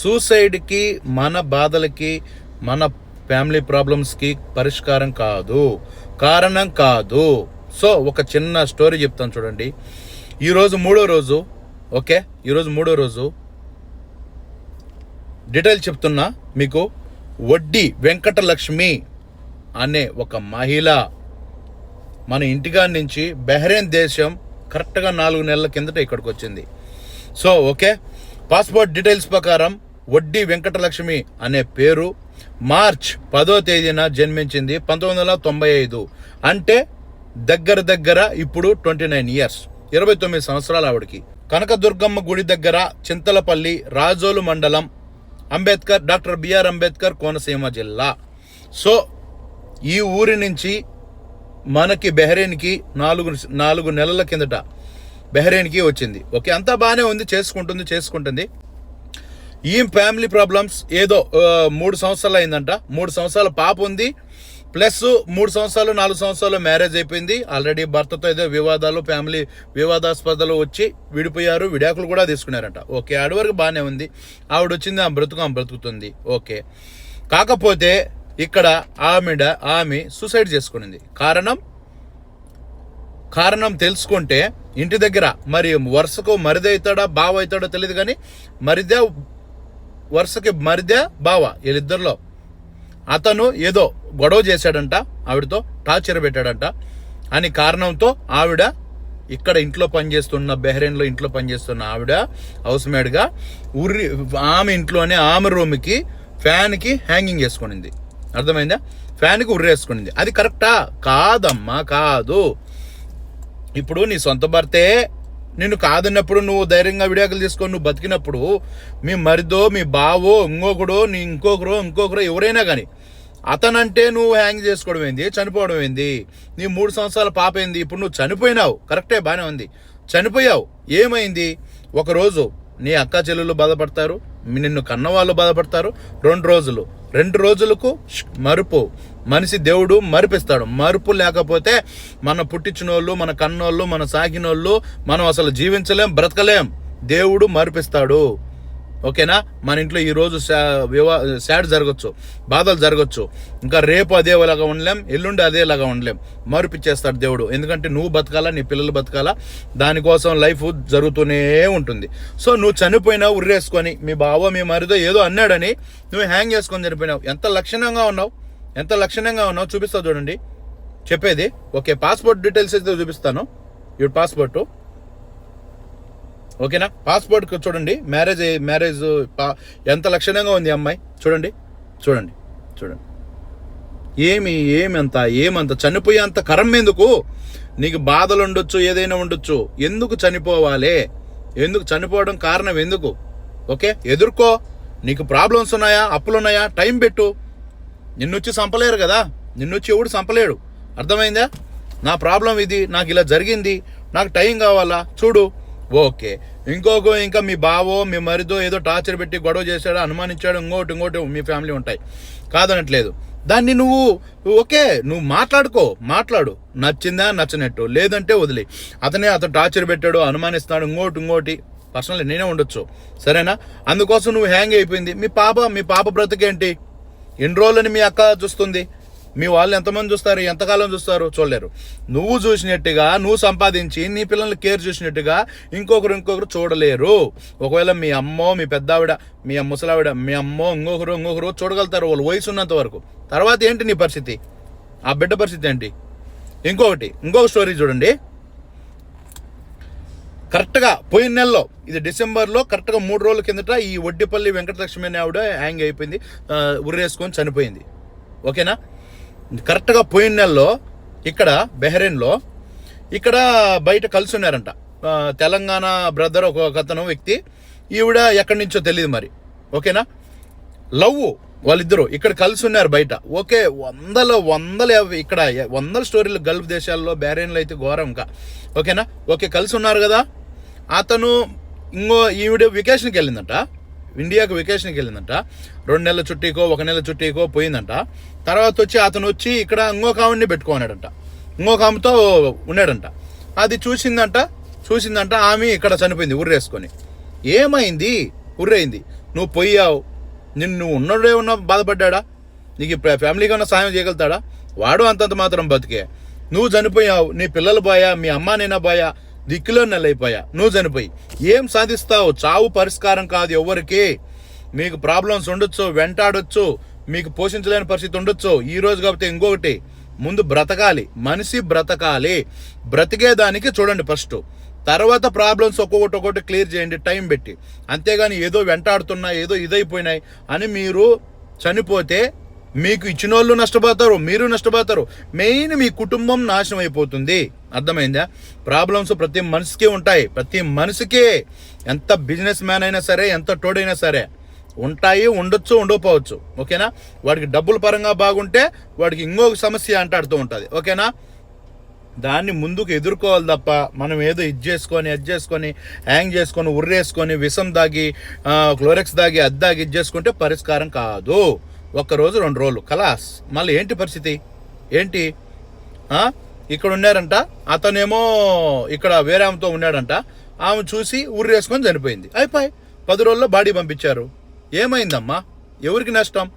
సూసైడ్కి మన బాధలకి మన ఫ్యామిలీ ప్రాబ్లమ్స్కి పరిష్కారం కాదు. కారణం కాదు. సో ఒక చిన్న స్టోరీ చెప్తాను చూడండి. ఈరోజు మూడో రోజు ఓకే? ఈరోజు మూడో రోజు డీటెయిల్ చెప్తున్నా మీకు. వడ్డీ వెంకటలక్ష్మి అనే ఒక మహిళ మన ఇంటికాడ నుంచి బెహ్రెయిన్ దేశం కరెక్ట్గా నాలుగు నెలల కిందట ఇక్కడికి వచ్చింది సో ఓకే? పాస్పోర్ట్ డీటెయిల్స్ ప్రకారం వడ్డీ వెంకటలక్ష్మి అనే పేరు మార్చ్ పదో తేదీన జన్మించింది పంతొమ్మిది వందల తొంభై ఐదు. అంటే దగ్గర దగ్గర ఇప్పుడు ట్వంటీ నైన్ ఇయర్స్ ఇరవై తొమ్మిది సంవత్సరాలు ఆవిడకి. కనకదుర్గమ్మ గుడి దగ్గర చింతలపల్లి రాజోలు మండలం అంబేద్కర్ డాక్టర్ బిఆర్ అంబేద్కర్ కోనసీమ జిల్లా. సో ఈ ఊరి నుంచి మనకి బెహ్రెయిన్కి నాలుగు నాలుగు నెలల కిందట బెహ్రెయిన్కి వచ్చింది. ఓకే అంతా బాగానే ఉంది చేసుకుంటుంది చేసుకుంటుంది. ఈ ఫ్యామిలీ ప్రాబ్లమ్స్ ఏదో మూడు సంవత్సరాలు అయిందంట. మూడు సంవత్సరాల పాప ఉంది. ప్లస్ మూడు సంవత్సరాలు నాలుగు సంవత్సరాలు మ్యారేజ్ అయిపోయింది. ఆల్రెడీ భర్తతో ఏదో వివాదాలు ఫ్యామిలీ వివాదాస్పదలు వచ్చి విడిపోయారు. విడాకులు కూడా తీసుకున్నారంట. ఓకే ఆడి వరకు బాగానే ఉంది. ఆవిడ వచ్చింది ఆ బ్రతుకు ఆమె బ్రతుకుతుంది. ఓకే. కాకపోతే ఇక్కడ ఆమెడ ఆమె సూసైడ్ చేసుకునింది. కారణం? కారణం తెలుసుకుంటే ఇంటి దగ్గర మరి వరుసకు మరిదవుతాడా బావ అవుతాడో తెలియదు కానీ మరిదే వరుసకి మరిదే బావ వీళ్ళిద్దరిలో. అతను ఏదో గొడవ చేశాడంట ఆవిడతో టార్చర్ పెట్టాడంట. అని కారణంతో ఆవిడ ఇక్కడ ఇంట్లో పనిచేస్తున్న బెహ్రెయిన్లో ఇంట్లో పనిచేస్తున్న ఆవిడ హౌస్ మేడ్గా ఉర్రి ఆమె ఇంట్లోనే ఆమె రూమ్కి ఫ్యాన్కి హ్యాంగింగ్ వేసుకునింది అర్థమైందా? ఫ్యాన్కి ఉర్రేసుకునింది. అది కరెక్టా? కాదమ్మా కాదు. ఇప్పుడు నీ సొంత భర్తే నిన్ను కాదన్నప్పుడు నువ్వు ధైర్యంగా విడాకులు తీసుకొని నువ్వు బతికినప్పుడు మీ మరిదో మీ బావో ఇంకొకడో నీ ఇంకొకరో ఇంకొకరో ఎవరైనా కానీ అతనంటే నువ్వు హ్యాంగ్ చేసుకోవడం ఏంది? చనిపోవడం ఏంది? నీ మూడు సంవత్సరాల పాప ఏంది? ఇప్పుడు నువ్వు చనిపోయినావు. కరెక్టే బాగానే ఉంది. చనిపోయావు. ఏమైంది? ఒకరోజు నీ అక్క చెల్లెలు బాధపడతారు నిన్ను కన్నవాళ్ళు బాధపడతారు. రెండు రోజులు రెండు రోజులకు మరుపు. మనిషి దేవుడు మరిపిస్తాడు. మరుపు లేకపోతే మన పుట్టించినోళ్ళు మన కన్నోళ్ళు మన సాకినోళ్ళు మనం అసలు జీవించలేం బ్రతకలేం. దేవుడు మరిపిస్తాడు. ఓకేనా? మన ఇంట్లో ఈరోజు వివా సాడ్ జరగచ్చు బాధలు జరగచ్చు. ఇంకా రేపు అదేలాగా ఉండలేం ఎల్లుండి అదేలాగా ఉండలేం. మరిపిచ్చేస్తాడు దేవుడు. ఎందుకంటే నువ్వు బతకాలా నీ పిల్లలు బతకాలా దానికోసం లైఫ్ జరుగుతూనే ఉంటుంది. సో నువ్వు చనిపోయినా ఉర్రేసుకొని మీ బావ మీ మరిదో ఏదో అన్నాడని నువ్వు హ్యాంగ్ చేసుకొని చనిపోయినావు. ఎంత లక్షణంగా ఉన్నావు? ఎంత లక్షణంగా ఉన్నావు? చూపిస్తావు చూడండి. చెప్పేది? ఓకే పాస్పోర్ట్ డీటెయిల్స్ అయితే చూపిస్తాను. ఇప్పుడు పాస్పోర్టు. ఓకేనా? పాస్పోర్ట్ చూడండి. మ్యారేజ్ మ్యారేజ్ ఎంత లక్షణంగా ఉంది అమ్మాయి? చూడండి. చూడండి. చూడండి. ఏమి ఏమంత ఏమంత చనిపోయేంత కరం ఎందుకు? నీకు బాధలు ఉండొచ్చు ఏదైనా ఉండొచ్చు. ఎందుకు చనిపోవాలి? ఎందుకు చనిపోవడం కారణం ఎందుకు? ఓకే? ఎదుర్కో. నీకు ప్రాబ్లమ్స్ ఉన్నాయా? అప్పులు ఉన్నాయా? టైం పెట్టు. నిన్నొచ్చి చంపలేరు కదా? నిన్నొచ్చి ఎవడు చంపలేడు అర్థమైందా? నా ప్రాబ్లం ఇది. నాకు ఇలా జరిగింది. నాకు టైం కావాలా? చూడు. ఓకే. ఇంకొక ఇంకా మీ బావో మీ మరిదో ఏదో టార్చర్ పెట్టి గొడవ చేశాడు అనుమానించాడు ఇంకోటి ఇంకోటి మీ ఫ్యామిలీ ఉంటాయి. కాదనట్లేదు. దాన్ని నువ్వు ఓకే నువ్వు మాట్లాడుకో మాట్లాడు. నచ్చిందా నచ్చినట్టు. లేదంటే వదిలే. అతనే అతను టార్చర్ పెట్టాడు అనుమానిస్తున్నాడు ఇంకోటి ఇంకోటి. పర్సనల్ నేనే ఉండొచ్చు. సరేనా? అందుకోసం నువ్వు హ్యాంగ్ అయిపోయింది. మీ పాప మీ పాప బ్రతికేంటి? ఎన్ని రోజులని మీ అక్క చూస్తుంది? మీ వాళ్ళు ఎంతమంది చూస్తారు? ఎంతకాలం చూస్తారు? చూడలేరు. నువ్వు చూసినట్టుగా నువ్వు సంపాదించి నీ పిల్లల్ని కేర్ చూసినట్టుగా ఇంకొకరు ఇంకొకరు చూడలేరు. ఒకవేళ మీ అమ్మో మీ పెద్దావిడ మీ ముసలావిడ మీ అమ్మో ఇంకొకరు ఇంకొకరు చూడగలుగుతారు వాళ్ళు వయసు ఉన్నంత వరకు. తర్వాత ఏంటి నీ పరిస్థితి? ఆ బిడ్డ పరిస్థితి ఏంటి? ఇంకొకటి ఇంకొక స్టోరీ చూడండి. కరెక్ట్గా పోయిన నెలలో ఇది డిసెంబర్లో కరెక్ట్గా మూడు రోజుల కిందట ఈ వడ్డిపల్లి వెంకటలక్ష్మి అనే ఆవిడ హ్యాంగ్ అయిపోయింది. ఉర్రేసుకొని చనిపోయింది. ఓకేనా? కరెక్ట్గా పోయిన నెలలో ఇక్కడ బెహ్రెయిన్లో ఇక్కడ బయట కలిసి ఉన్నారంట తెలంగాణ బ్రదర్ ఒక అతను వ్యక్తి ఈవిడ ఎక్కడి నుంచో తెలియదు మరి. ఓకేనా? లవ్ వాళ్ళిద్దరూ ఇక్కడ కలిసి ఉన్నారు బయట. ఓకే వందల వందల యాభై- ఇక్కడ వందల స్టోరీలు గల్ఫ్ దేశాల్లో బ్యారేన్లో అయితే ఘోరం ఇంకా ఓకేనా? ఓకే కలిసి ఉన్నారు కదా? అతను ఇంకో ఈవిడ వెకేషన్కి వెళ్ళిందంట. ఇండియాకు వెకేషన్కి వెళ్ళిందంట. రెండు నెలల చుట్టీకో ఒక నెల చుట్టీకో పోయిందంట. తర్వాత వచ్చి అతను వచ్చి ఇక్కడ ఇంకొక ఆవిడ్ని పెట్టుకున్నాడంట. ఇంకొక ఆమెతో ఉన్నాడంట. అది చూసిందంట చూసిందంట ఆమె ఇక్కడ చనిపోయింది ఉర్రేసుకొని. ఏమైంది? ఉర్రైంది. నువ్వు పోయావు. నిన్ను నువ్వు ఉన్నడే ఉన్న బాధపడ్డా నీకు ఇప్పుడు ఫ్యామిలీకి ఉన్న సాయం చేయగలుగుతాడా? వాడు అంతంత మాత్రం బతికే. నువ్వు చనిపోయావు. నీ పిల్లలు పోయా మీ అమ్మ నేనా పోయా దిక్కులో నెలైపోయా నువ్వు చనిపోయి. ఏం సాధిస్తావు? చావు పరిష్కారం కాదు ఎవరికి మీకు ప్రాబ్లమ్స్ ఉండొచ్చు వెంటాడొచ్చు మీకు పోషించలేని పరిస్థితి ఉండొచ్చు. ఈ రోజు కాకపోతే ఇంకొకటి ముందు బ్రతకాలి. మనిషి బ్రతకాలి. బ్రతికేదానికి చూడండి ఫస్ట్. తర్వాత ప్రాబ్లమ్స్ ఒక్కొక్కటి ఒక్కొక్కటి క్లియర్ చేయండి టైం పెట్టి. అంతేగాని ఏదో వెంటాడుతున్నా ఏదో ఇదైపోయినాయి అని మీరు చనిపోతే మీకు ఇచ్చిన వాళ్ళు నష్టపోతారు మీరు నష్టపోతారు. మెయిన్ మీ కుటుంబం నాశనం అయిపోతుంది. అర్థమైందా? ప్రాబ్లమ్స్ ప్రతి మనిషికి ఉంటాయి. ప్రతి మనిషికి ఎంత బిజినెస్ మ్యాన్ అయినా సరే ఎంత టోడైనా సరే ఉంటాయి ఉండొచ్చు ఉండకపోవచ్చు. ఓకేనా? వాడికి డబ్బుల పరంగా బాగుంటే వాడికి ఇంకొక సమస్య అంటాడుతూ ఉంటుంది. ఓకేనా? దాన్ని ముందుకు ఎదుర్కోవాలి తప్ప మనం ఏదో ఇది చేసుకొని అది చేసుకొని హ్యాంగ్ చేసుకొని ఉర్రేసుకొని విషం దాగి క్లోరెక్స్ దాగి అది దాగి ఇది చేసుకుంటే పరిష్కారం కాదు. ఒక్క రోజు రెండు రోజులు కలాస్. మళ్ళీ ఏంటి పరిస్థితి? ఏంటి? ఇక్కడ ఉన్నారంట. అతనేమో ఇక్కడ వేరే ఆమెతో ఉన్నాడంట. ఆమె చూసి ఉర్రేసుకొని చనిపోయింది. అయిపోయి పది రోజుల్లో బాడీ పంపించారు. ఏమైందమ్మా? ఎవరికి నష్టం?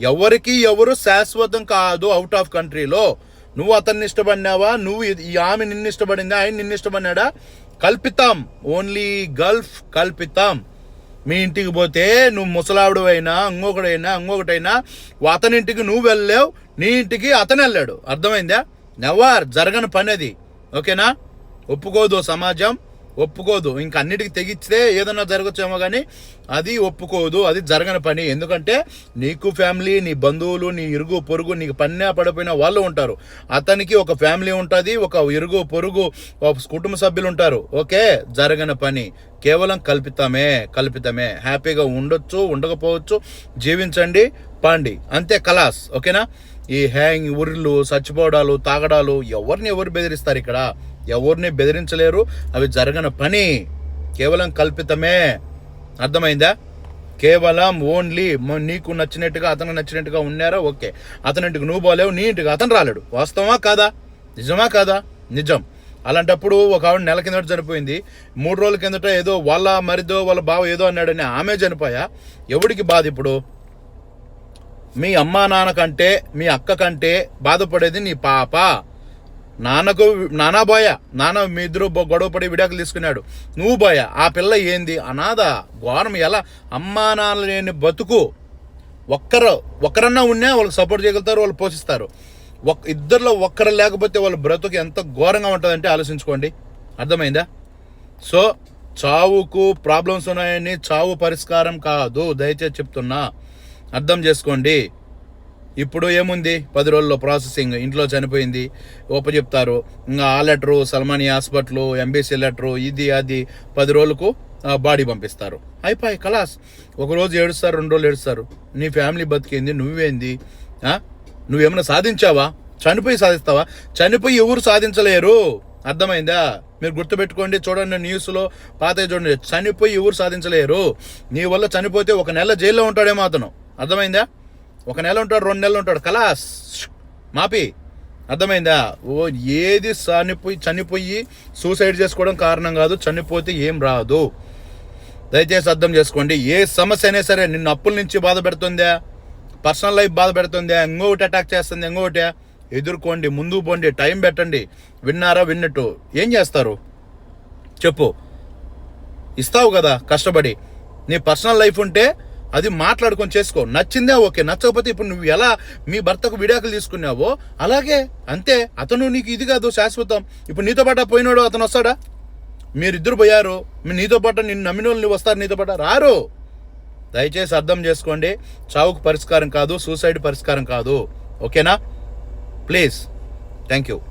ఎవరికి ఎవరు శాశ్వతం కాదు అవుట్ ఆఫ్ కంట్రీలో నువ్వు అతన్ని ఇష్టపడినావా? నువ్వు ఇది- ఈ ఆమె నిన్ను ఇష్టపడిందా? ఆయన నిన్ను ఇష్టపడినాడా? కల్పితాం. Only Gulf కల్పితాం. మీ ఇంటికి పోతే నువ్వు ముసలావిడు అయినా ఇంకొకడైనా ఇంకొకటైనా అతని ఇంటికి నువ్వు వెళ్ళలేవు నీ ఇంటికి అతను వెళ్ళాడు. అర్థమైందా? నెవర్ జరగని పని అది. ఓకేనా? ఒప్పుకోదు సమాజం. ఒప్పుకోదు. ఇంక అన్నిటికీ తెగిస్తే ఏదన్నా జరగచ్చేమో కానీ అది ఒప్పుకోదు. అది జరగని పని. ఎందుకంటే నీకు ఫ్యామిలీ నీ బంధువులు నీ ఇరుగు పొరుగు నీకు పన్నే పడిపోయిన వాళ్ళు ఉంటారు. అతనికి ఒక ఫ్యామిలీ ఉంటుంది ఒక ఇరుగు పొరుగు ఒక కుటుంబ సభ్యులు ఉంటారు. ఓకే? జరగని పని. కేవలం కల్పితమే కల్పితమే. హ్యాపీగా ఉండొచ్చు ఉండకపోవచ్చు జీవించండి పాండి. అంతే కలాస్. ఓకేనా? ఈ హ్యాంగ్ ఉర్లు చచ్చిపోవడాలు తాగడాలు ఎవరిని ఎవరు బెదిరిస్తారు ఇక్కడ? ఎవరిని బెదిరించలేరు. అవి జరగని పని కేవలం కల్పితమే. అర్థమైందా? కేవలం ఓన్లీ నీకు నచ్చినట్టుగా అతను నచ్చినట్టుగా ఉన్నారా? ఓకే. అతని ఇంటికి నువ్వు పోలేవు నీ ఇంటికి అతను రాలేడు. వాస్తవమా కాదా? నిజమా కాదా? నిజం. అలాంటప్పుడు ఒక ఆవిడ నెల కిందట చనిపోయింది. మూడు రోజుల కిందట ఏదో వాళ్ళ మరిదో వాళ్ళ బావ ఏదో అన్నాడని ఆమె చనిపోయా? ఎవడికి బాధ ఇప్పుడు? మీ అమ్మా నాన్న కంటే మీ అక్క కంటే బాధపడేది నీ పాప. నాన్నకు నానా బోయ నాన్న మీ ఇద్దరు గొడవపడి గొడవ పడి విడాకులు తీసుకున్నాడు. నువ్వు బోయ ఆ పిల్ల ఏంది? అనాథ. ఘోరం. ఎలా? అమ్మా నాన్న లేని బతుకు. ఒక్కరు ఒక్కరన్నా ఉన్నా వాళ్ళకి సపోర్ట్ చేయగలుగుతారు వాళ్ళు పోషిస్తారు. ఒక్ ఇద్దరిలో ఒక్కరు లేకపోతే వాళ్ళ బ్రతుకు ఎంత ఘోరంగా ఉంటుందంటే ఆలోచించుకోండి. అర్థమైందా? సో చావుకు ప్రాబ్లమ్స్ ఉన్నాయని చావు పరిష్కారం కాదు. దయచేసి చెప్తున్నా. అర్థం చేసుకోండి. ఇప్పుడు ఏముంది? పది రోజుల్లో ప్రాసెసింగ్ ఇంట్లో చనిపోయింది. ఓప చెప్తారు. ఇంకా ఆ letter Salmani hospital MBC letter ఇది అది పది రోజులకు బాడీ పంపిస్తారు. అయిపోయి కలాస్. ఒక రోజు ఏడుస్తారు రెండు రోజులు ఏడుస్తారు. నీ ఫ్యామిలీ బతికింది? నువ్వేంది? నువ్వేమైనా సాధించావా? చనిపోయి సాధిస్తావా? చనిపోయి ఎవరు సాధించలేరు? అర్థమైందా? మీరు గుర్తుపెట్టుకోండి చూడండి న్యూస్లో పాత చూడండి. చనిపోయి ఎవరు సాధించలేరు? నీ వల్ల చనిపోతే ఒక నెల జైల్లో ఉంటాడేమో అతను. అర్థమైందా? ఒక నెల ఉంటాడు రెండు నెలలు ఉంటాడు. కలాస్. మాపి. అర్థమైందా? ఓ ఏది చనిపోయి చనిపోయి సూసైడ్ చేసుకోవడం కారణం కాదు చనిపోతే ఏం రాదు. దయచేసి అర్థం చేసుకోండి. ఏ సమస్య అయినా సరే నిన్ను అప్పుల నుంచి బాధ పెడుతుందా? పర్సనల్ లైఫ్ బాధ పెడుతుందా? ఇంకొకటి అటాక్ చేస్తుంది? ఇంకొకటి. ఎదుర్కోండి ముందు పోండి టైం పెట్టండి. విన్నారా విన్నట్టు. ఏం చేస్తారు? చెప్పు. ఇస్తావు కదా కష్టపడి. నీ పర్సనల్ లైఫ్ ఉంటే అది మాట్లాడుకొని చేసుకో. నచ్చిందే ఓకే. నచ్చకపోతే ఇప్పుడు నువ్వు ఎలా మీ భర్తకు విడాకులు తీసుకున్నావో అలాగే అంతే. అతను నీకు ఇది కాదు శాశ్వతం. ఇప్పుడు నీతో పాట పోయినాడు అతను వస్తాడా? మీరిద్దరు పోయారు. మీ నీతో పాటు నిన్ను నమ్మిన వాళ్ళు వస్తారు నీతో పాట రారు. దయచేసి అర్థం చేసుకోండి. చావుకు పరిష్కారం కాదు సూసైడ్ పరిష్కారం కాదు. ఓకేనా? ప్లీజ్. Thank you.